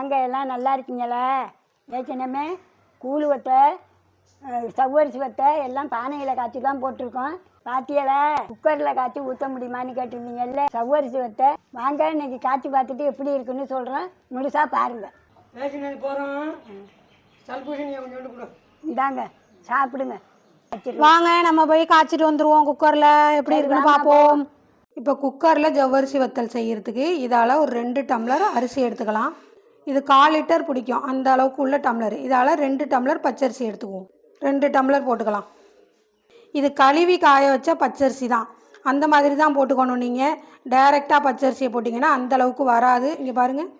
வாங்க எல்லாம் நல்லா இருக்கீங்களா? ஏற்கனவே கூழு வத்தை சவ்வரிசி வத்தை எல்லாம் பானையில் காய்ச்சி தான் போட்டிருக்கோம். பாத்தியலா குக்கரில் காய்ச்சி ஊற்ற முடியுமான்னு கேட்டிருந்தீங்கல்ல? சவ்வரிசி வத்தை. வாங்க இன்னைக்கு காய்ச்சி பார்த்துட்டு எப்படி இருக்குன்னு சொல்கிறேன் முழுசாக பாருங்கள் ஏற்கனவே போகிறோம் சல்பூஷணியை கொஞ்சோண்டு கொடு. இந்தாங்க சாப்பிடுங்க. வாங்க நம்ம போய் காய்ச்சிட்டு வந்துருவோம் குக்கரில். எப்படி இருக்குன்னு பார்ப்போம். இப்போ குக்கரில் ஜவ்வரிசி வத்தல் செய்யறதுக்கு இதால் ஒரு ரெண்டு டம்ளர் அரிசி எடுத்துக்கலாம். இது கால் லிட்டர் பிடிக்கும். அந்த அளவுக்கு உள்ள டம்ளர். இதால் ரெண்டு டம்ளர் பச்சரிசி எடுத்துக்குவோம். ரெண்டு டம்ளர் போட்டுக்கலாம். இது கழுவி காய வச்ச பச்சரிசி தான். அந்த மாதிரி தான் போட்டுக்கணும் நீங்கள் டைரெக்டாக பச்சரிசியை போட்டிங்கன்னா அந்த அளவுக்கு வராது. இங்கே பாருங்கள்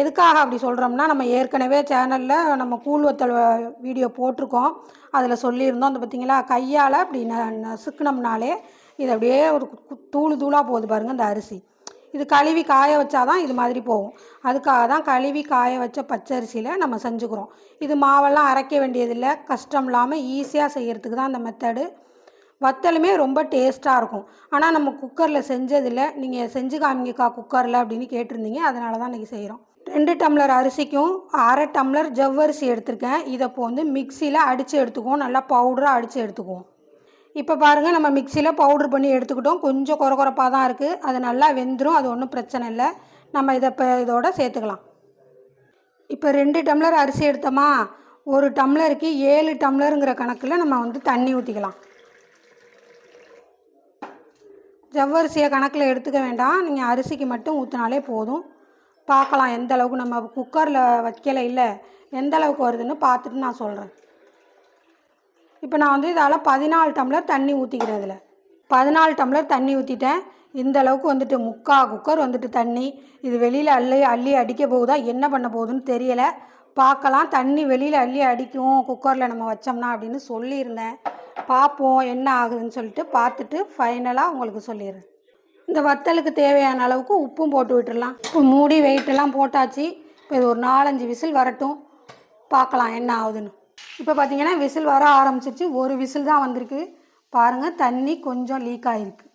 எதுக்காக அப்படி சொல்கிறோம்னா நம்ம ஏற்கனவே சேனலில் நம்ம கூழ் வத்தல் வீடியோ போட்டிருக்கோம். அதில் சொல்லியிருந்தோம். அந்த பார்த்தீங்களா கையால் அப்படி ந நசுக்கினோம்னாலே இது அப்படியே ஒரு தூள் தூளு தூளாக போகுது பாருங்கள் இந்த அரிசி. இது கழுவி காய வச்சாதான் இது மாதிரி போகும். அதுக்காக தான் கழுவி காய வச்ச பச்சரிசியில் நம்ம செஞ்சுக்கிறோம். இது மாவெல்லாம் அரைக்க வேண்டியதில்லை. கஷ்டம் இல்லாமல் ஈஸியாக செய்கிறதுக்கு தான் அந்த மெத்தடு வத்தலுமே ரொம்ப டேஸ்ட்டாக இருக்கும். ஆனால் நம்ம குக்கரில் செஞ்சதில்லை. நீங்கள் செஞ்சு காமிங்கக்கா குக்கரில் அப்படின்னு கேட்டிருந்தீங்க. அதனால தான் இன்றைக்கி செய்கிறோம் ரெண்டு டம்ளர் அரிசிக்கும் அரை டம்ளர் ஜவ்வரிசி எடுத்திருக்கேன். இதை இப்போ வந்து மிக்சியில் அடித்து எடுத்துக்குவோம். நல்லா பவுடராக அடித்து எடுத்துக்குவோம். இப்போ பாருங்கள் நம்ம மிக்சியில் பவுடர் பண்ணி எடுத்துக்கிட்டோம். கொஞ்சம் குறகுறப்பாக தான் இருக்குது அது நல்லா வெந்துடும் அது ஒன்றும் பிரச்சனை இல்லை. நம்ம இதை இப்போ இதோட சேர்த்துக்கலாம். இப்போ ரெண்டு டம்ளர் அரிசி எடுத்தோமா? ஒரு டம்ளருக்கு ஏழு டம்ளருங்கிற கணக்கில் நம்ம வந்து தண்ணி ஊற்றிக்கலாம் ஜவ்வரிசியை கணக்கில் எடுத்துக்க வேண்டாம். நீங்கள் அரிசிக்கு மட்டும் ஊற்றினாலே போதும். பார்க்கலாம் எந்த அளவுக்கு நம்ம குக்கரில் வைக்கலை இல்லை. எந்த அளவுக்கு வருதுன்னு பார்த்துட்டு நான் சொல்கிறேன் இப்போ நான் வந்து இதால் பதினாலு டம்ளர் தண்ணி ஊற்றிக்கிறேன் இதில். பதினாலு டம்ளர் தண்ணி ஊற்றிட்டேன் இந்த அளவுக்கு வந்துட்டு முக்கா குக்கர் வந்துட்டு தண்ணி. இது வெளியில் அள்ளி அள்ளி அடிக்க போகுதா? என்ன பண்ண போகுதுன்னு தெரியலை. பார்க்கலாம். தண்ணி வெளியில் அள்ளி அடிக்கும். குக்கரில் நம்ம வச்சோம்னா அப்படின்னு சொல்லியிருந்தேன். பார்ப்போம் என்ன ஆகுதுன்னு சொல்லிட்டு பார்த்துட்டு ஃபைனலாக உங்களுக்கு சொல்லிடுறேன். இந்த வத்தலுக்கு தேவையான அளவுக்கு உப்பும் போட்டு விட்டுடலாம். இப்போ மூடி வெயிட்டெல்லாம் போட்டாச்சு. இப்போ இது ஒரு நாலஞ்சு விசில் வரட்டும். பார்க்கலாம் என்ன ஆகுதுன்னு. இப்போ பார்த்தீங்கன்னா விசில் வர ஆரம்பிச்சிருச்சு. ஒரு விசில் தான் வந்திருக்கு. பாருங்கள் தண்ணி கொஞ்சம் லீக் ஆகிருக்கு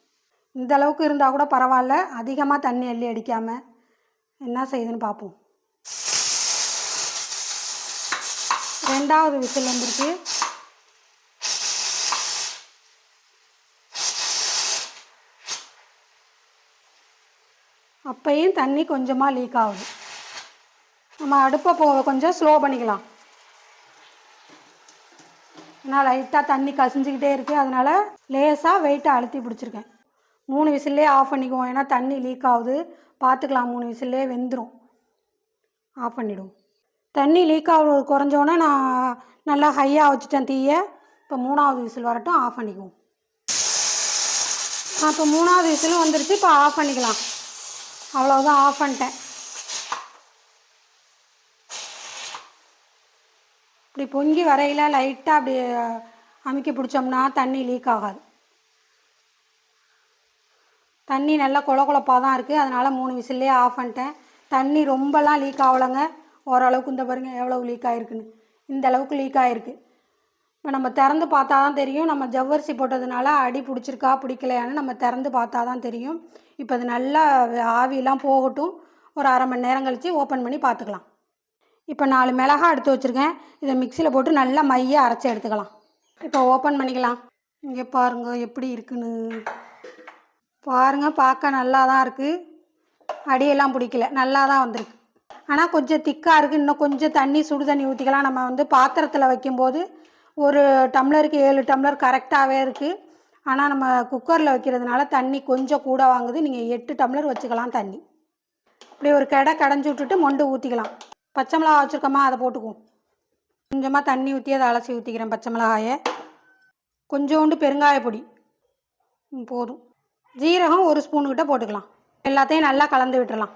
இந்த அளவுக்கு இருந்தால் கூட பரவாயில்ல. அதிகமாக தண்ணி அள்ளி அடிக்காமல் என்ன செய்யுதுன்னு பார்ப்போம் ரெண்டாவது விசில் வந்திருக்கு. அப்பையும் தண்ணி கொஞ்சமாக லீக் ஆகுது. நம்ம அடுப்பை போ கொஞ்சம் ஸ்லோ பண்ணிக்கலாம். ஆனால் லைட்டாக தண்ணி கசிஞ்சுக்கிட்டே இருக்குது அதனால் லேசாக வெயிட்டை அழுத்தி பிடிச்சிருக்கேன். மூணு விசில்லே ஆஃப் பண்ணிக்குவோம். ஏன்னா தண்ணி லீக் ஆகுது. பார்த்துக்கலாம். மூணு விசில்லே வெந்துடும் ஆஃப் பண்ணிவிடுவோம் தண்ணி லீக் ஆகுறது குறைஞ்சோன்னே நான் நல்லா ஹையாக வச்சுட்டேன் தீயை. இப்போ மூணாவது விசில் வரட்டும். ஆஃப் பண்ணிக்குவோம். இப்போ மூணாவது விசிலும் வந்துருச்சு. இப்போ ஆஃப் பண்ணிக்கலாம். அவ்வளோதான் ஆஃப் பண்ணிட்டேன். இப்படி பொங்கி வரையில் லைட்டாக அப்படி அமுக்கி பிடிச்சோம்னா தண்ணி லீக் ஆகாது. தண்ணி நல்லா கொல குழப்பாக தான் இருக்குது அதனால் மூணு விசில்லே ஆஃப் பண்ணிட்டேன். தண்ணி ரொம்பலாம் லீக் ஆகலைங்க. ஓரளவுக்கு இந்த பாருங்க எவ்வளோ லீக் ஆகிருக்குன்னு இந்த அளவுக்கு லீக் ஆகிருக்கு இப்போ நம்ம திறந்து பார்த்தா தான் தெரியும். நம்ம ஜவ்வரிசி போட்டதுனால அடி பிடிச்சிருக்கா பிடிக்கலையான்னு நம்ம திறந்து பார்த்தா தான் தெரியும். இப்போ அது நல்லா ஆவியெல்லாம் போகட்டும். ஒரு அரை மணி நேரம் கழித்து ஓப்பன் பண்ணி பார்த்துக்கலாம். இப்போ நாலு மிளகா எடுத்து வச்சுருக்கேன். இதை மிக்சியில் போட்டு நல்லா மைய அரைச்சி எடுத்துக்கலாம். இப்போ ஓப்பன் பண்ணிக்கலாம். இங்கே பாருங்க எப்படி இருக்குன்னு. பாருங்க பார்க்க நல்லா தான் இருக்குது அடியெல்லாம் பிடிக்கல. நல்லா தான் வந்திருக்கு. ஆனால் கொஞ்சம் திக்காக இருக்குது இன்னும் கொஞ்சம் தண்ணி சுடு தண்ணி ஊற்றிக்கலாம் நம்ம வந்து பாத்திரத்தில் வைக்கும்போது ஒரு டம்ளருக்கு ஏழு டம்ளர் கரெக்டாகவே இருக்குது ஆனால் நம்ம குக்கரில் வைக்கிறதுனால தண்ணி கொஞ்சம் கூட வாங்குது. நீங்கள் எட்டு டம்ளர் வச்சுக்கலாம் தண்ணி. இப்படி ஒரு கடை கடைஞ்சி விட்டுட்டு மொண்டு ஊற்றிக்கலாம் பச்சை மிளகா வச்சுருக்கோமா அதை போட்டுக்குவோம். கொஞ்சமாக தண்ணி ஊற்றி அதை அலசி ஊற்றிக்கிறேன் பச்சை மிளகாயை. கொஞ்சோண்டு பெருங்காய பொடி. போதும். ஜீரகம் ஒரு ஸ்பூனுக்கிட்ட போட்டுக்கலாம். எல்லாத்தையும் நல்லா கலந்து விட்டுடலாம்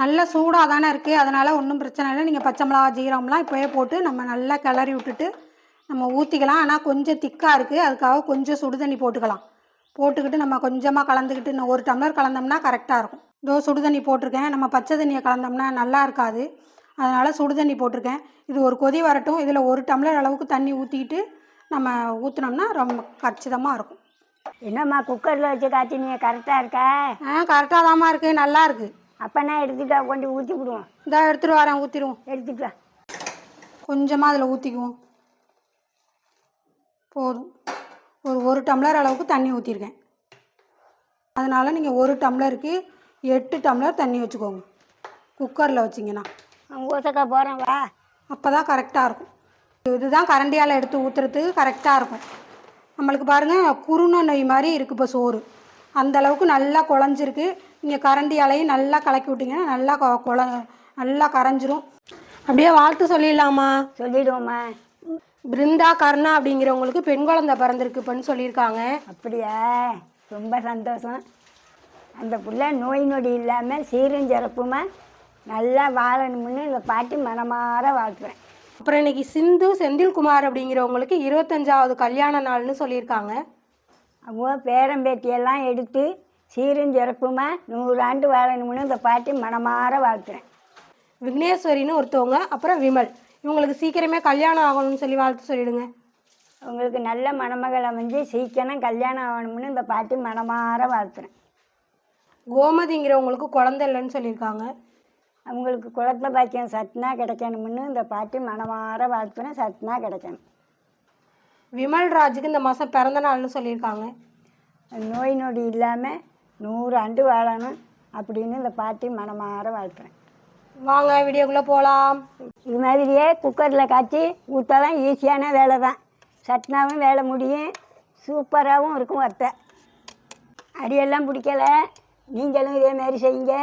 நல்ல சூடாக தானே இருக்குது அதனால் ஒன்றும் பிரச்சனை இல்லை. நீங்கள் பச்சை மிளகா ஜீரகம்லாம் இப்போயே போட்டு நம்ம நல்லா கிளறி விட்டுட்டு நம்ம ஊற்றிக்கலாம் ஆனால் கொஞ்சம் திக்காக இருக்குது அதுக்காக கொஞ்சம் சுடு தண்ணி போட்டுக்கலாம். போட்டுக்கிட்டு நம்ம கொஞ்சமாக கலந்துக்கிட்டு இன்னும் ஒரு டம்ளர் கலந்தோம்னா கரெக்டாக இருக்கும். இதோ சுடு தண்ணி போட்டிருக்கேன். நம்ம பச்சை தண்ணியை கலந்தோம்னா நல்லா இருக்காது. அதனால் சுடு தண்ணி போட்டிருக்கேன். இது ஒரு கொதி வரட்டும். இதில் ஒரு டம்ளர் அளவுக்கு தண்ணி ஊற்றிக்கிட்டு நம்ம ஊற்றினோம்னா ரொம்ப கச்சிதமாக இருக்கும். என்னம்மா குக்கரில் வச்சு காய்ச்சி நீங்கள் கரெக்டாக இருக்கா? ஆ கரெக்டாக தாம்மா இருக்குது நல்லா இருக்குது அப்போனா எடுத்துட்டா கொண்டு ஊற்றி விடுவோம். இந்தா எடுத்துகிட்டு வரேன் ஊற்றிடுவோம் எடுத்துட்டு கொஞ்சமாக அதில் ஊற்றிக்குவோம் போதும். ஒரு ஒரு டம்ளர் அளவுக்கு தண்ணி ஊற்றிருக்கேன் அதனால் நீங்கள் ஒரு டம்ளருக்கு எட்டு டம்ளர் தண்ணி வச்சுக்கோங்க. குக்கரில் வச்சிங்கன்னா. ஊசக்கா போகிறேன் வா. அப்போ தான் கரெக்டாக இருக்கும். இதுதான் கரண்டியால் எடுத்து ஊற்றுறதுக்கு கரெக்டாக இருக்கும். நம்மளுக்கு பாருங்கள் குருணை நெய் மாதிரி இருக்குது இப்போ சோறு. அந்த அளவுக்கு நல்லா குழஞ்சிருக்கு. நீங்கள் கரண்டியாலையும் நல்லா கலக்கி விட்டிங்கன்னா நல்லா கொ- குழ நல்லா கரைஞ்சிரும். அப்படியே வாழ்த்து சொல்லிடலாமா? சொல்லிடுவோம்மா. பிருந்தா கருணா அப்படிங்கிறவங்களுக்கு பெண் குழந்தை பிறந்திருக்குப்பன்னு சொல்லியிருக்காங்க. அப்படியா? ரொம்ப சந்தோஷம். அந்த புள்ள நோய் நொடி இல்லாமல் சீரும் சிறப்புமா? நல்லா வாழணும்னு இந்த பாட்டி மனமாற வாழ்த்துறேன். அப்புறம் இன்னைக்கு சிந்து செந்தில்குமார் அப்படிங்கிறவங்களுக்கு இருபத்தஞ்சாவது கல்யாண நாள்னு சொல்லியிருக்காங்க. அவங்க பேரம்பேட்டியெல்லாம் எடுத்து சீரும் சிறப்புமா நூறாண்டு வாழணும்னு இந்த பாட்டி மனமாற வாழ்த்துறேன். விக்னேஸ்வரின்னு ஒருத்தவங்க அப்புறம் விமல். இவங்களுக்கு சீக்கிரமே கல்யாணம் ஆகணும்னு சொல்லி வாழ்த்து சொல்லிடுங்க. உங்களுக்கு நல்ல மணமகள் அமைஞ்சு சீக்கிரம் கல்யாணம் ஆகணும்னு இந்த பாட்டி மனமாற வாழ்த்துறேன். கோமதிங்கிறவங்களுக்கு குழந்தை இல்லைன்னு சொல்லியிருக்காங்க. அவங்களுக்கு குழந்தை பாக்கியம் சத்துனா கிடைக்கணும்னு இந்த பாட்டி மனமாற வாழ்த்துறேன் சத்துனா கிடைக்கணும். விமல் ராஜுக்கு இந்த மாதம் பிறந்த நாள்னு சொல்லியிருக்காங்க. நோய் நொடி இல்லாமல் நூறு ஆண்டு வாழணும் அப்படின்னு இந்த பாட்டி மனமாற வாழ்த்துறேன். வாங்க வீடியோக்குள்ளே போகலாம் இது மாதிரியே குக்கரில் காய்ச்சி ஊற்றலாம் ஈஸியான வேலை தான் சட்னாவும் வேலை முடியும். சூப்பராகவும் இருக்கும் வத்தை அடியெல்லாம் பிடிக்கல. நீங்களும் இதே மாதிரி செய்யுங்க.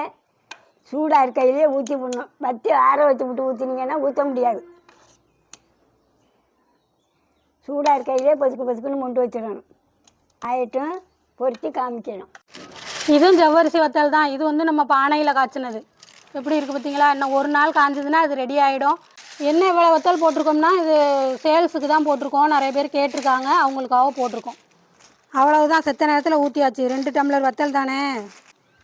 சூடாக இருக்கையிலே ஊற்றி விடணும் பற்றி ஆற வச்சு விட்டு ஊற்றினீங்கன்னா ஊற்ற முடியாது. சூடாக இருக்கையிலே பொசுக்கு பொசுக்குன்னு முண்டு வச்சிடணும். ஆயிட்டும் பொருத்தி காமிக்கணும். இதுவும் ஜவ்வரிசி வத்தல் தான். இது வந்து நம்ம பானையில் காய்ச்சினது. எப்படி இருக்குது பார்த்தீங்களா? இன்னும் ஒரு நாள் காய்ஞ்சதுன்னா அது ரெடி ஆகிடும் என்ன இவ்வளோ வத்தல் போட்டிருக்கோம்னா இது சேல்ஸுக்கு தான் போட்டிருக்கோம். நிறைய பேர் கேட்டிருக்காங்க. அவங்களுக்காக போட்டிருக்கோம். அவ்வளவுதான். செத்த நேரத்தில் ஊற்றியாச்சு ரெண்டு டம்ளர் வத்தல் தானே?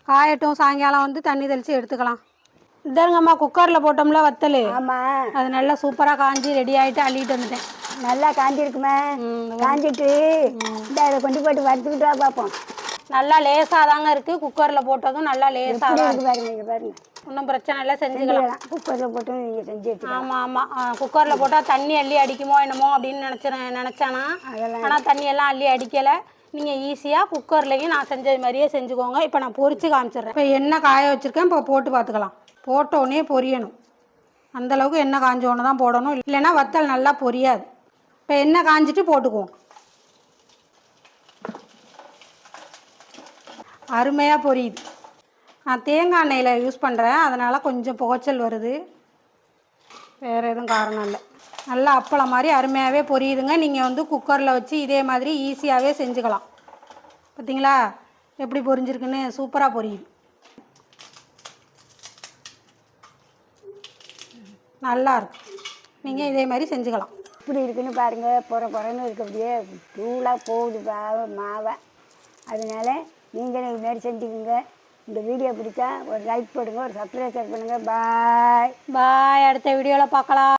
காயட்டும் சாயங்காலம் வந்து தண்ணி தெளித்து எடுத்துக்கலாம். இதாருங்கம்மா குக்கரில் போட்டோம்ல வத்தல். ஆமாம் அது நல்லா சூப்பராக காஞ்சி ரெடி ஆகிட்டு அள்ளிட்டு வந்துட்டேன். நல்லா காஞ்சிருக்குமே. காஞ்சிட்டு. இந்த அதை கொண்டு போட்டு வறுத்துக்கிட்டு பார்ப்போம் நல்லா லேசாக தாங்க இருக்குது குக்கரில் போட்டதும் நல்லா லேசாக தான் இருக்கு பாருங்க பாருங்க. ஒன்றும் பிரச்சனை இல்லை செஞ்சுக்கலாம். குக்கரில் போட்டு நீங்கள் செஞ்சு ஆமாம் ஆமாம் குக்கரில் போட்டால் தண்ணி அள்ளி அடிக்குமோ என்னமோ அப்படின்னு நினச்சானா? அதெல்லாம் ஆனால் தண்ணி எல்லாம் அள்ளி அடிக்கலை. நீங்கள் ஈஸியாக குக்கர்லேயும் நான் செஞ்சது மாதிரியே செஞ்சுக்கோங்க. இப்போ நான் பொறிச்சு காமிச்சிடுறேன். இப்போ எண்ணெய் காய வச்சுருக்கேன் இப்போ போட்டு பார்த்துக்கலாம். போட்டோடனே பொரியணும். அந்தளவுக்கு எண்ணெய் காஞ்சோன்னு தான் போடணும். இல்லைன்னா வத்தல் நல்லா பொரியாது. இப்போ எண்ணெய் காஞ்சிட்டு போட்டுக்குவோம். அருமையாக பொரியுது. நான் தேங்காய் எண்ணெயில் யூஸ் பண்ணுறேன் அதனால் கொஞ்சம் புகைச்சல் வருது. வேறு எதுவும் காரணம் இல்லை. நல்லா அப்பளம் மாதிரி அருமையாகவே பொரியுதுங்க. நீங்கள் வந்து குக்கரில் வச்சு இதே மாதிரி ஈஸியாகவே செஞ்சுக்கலாம். பார்த்தீங்களா எப்படி பொரிஞ்சிருக்குன்னு சூப்பராக பொரியுது. நல்லா நீங்கள் இதே மாதிரி செஞ்சுக்கலாம். இப்படி இருக்குன்னு பாருங்கள் புற புறன்னு இருக்க. அப்படியே தூளாக போகுது மாவை. அதனால நீங்களும் இது மாதிரி செஞ்சுக்கோங்க. இந்த வீடியோ பிடிச்சா ஒரு லைக் போடுங்க ஒரு சப்ஸ்கிரைப் பண்ணுங்கள் பாய் பாய் அடுத்த வீடியோவில் பார்க்கலாம்.